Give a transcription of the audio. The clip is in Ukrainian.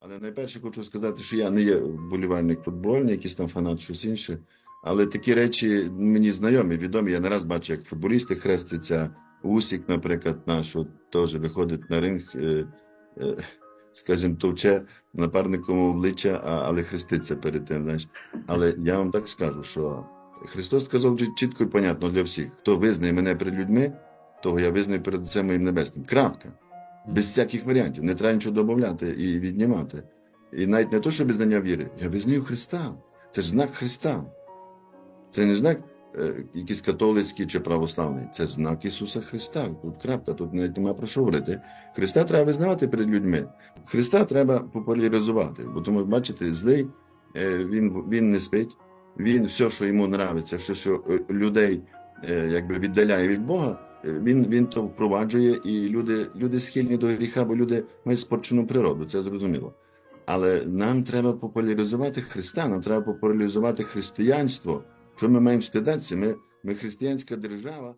Але найперше хочу сказати, що я не є вболівальник футбольний, якийсь там фанат, щось інше. Але такі речі мені знайомі, відомі. Я не раз бачу, як футболісти хрестяться. Усік, наприклад, наш от, теж виходить на ринг, е, е, скажімо, товче напарником обличчя, а, але хреститься перед тим. Знаєш. Але я вам так скажу, що Христос сказав чіт- чітко і понятно для всіх: хто визнає мене перед людьми, того я визнаю перед Отцем моїм небесним. Крапка. Без всяких варіантів. Не треба нічого додати і віднімати. І навіть не то, що визнання віри, я визнаю Христа. Це ж знак Христа. Це не знак е, якийсь католицький чи православний. Це знак Ісуса Христа. Тут крапка, тут навіть немає про що говорити. Христа треба визнавати перед людьми. Христа треба популяризувати. Бо тому, бачите, злий е, він, він не спить, він все, що йому нравиться, все, що е, людей е, якби віддаляє від Бога, він, він то впроваджує, і люди, люди схильні до гріха, бо люди мають спорчену природу, це зрозуміло. Але нам треба популяризувати Христа, нам треба популяризувати християнство. Що ми маємо стидатися? Ми, ми християнська держава.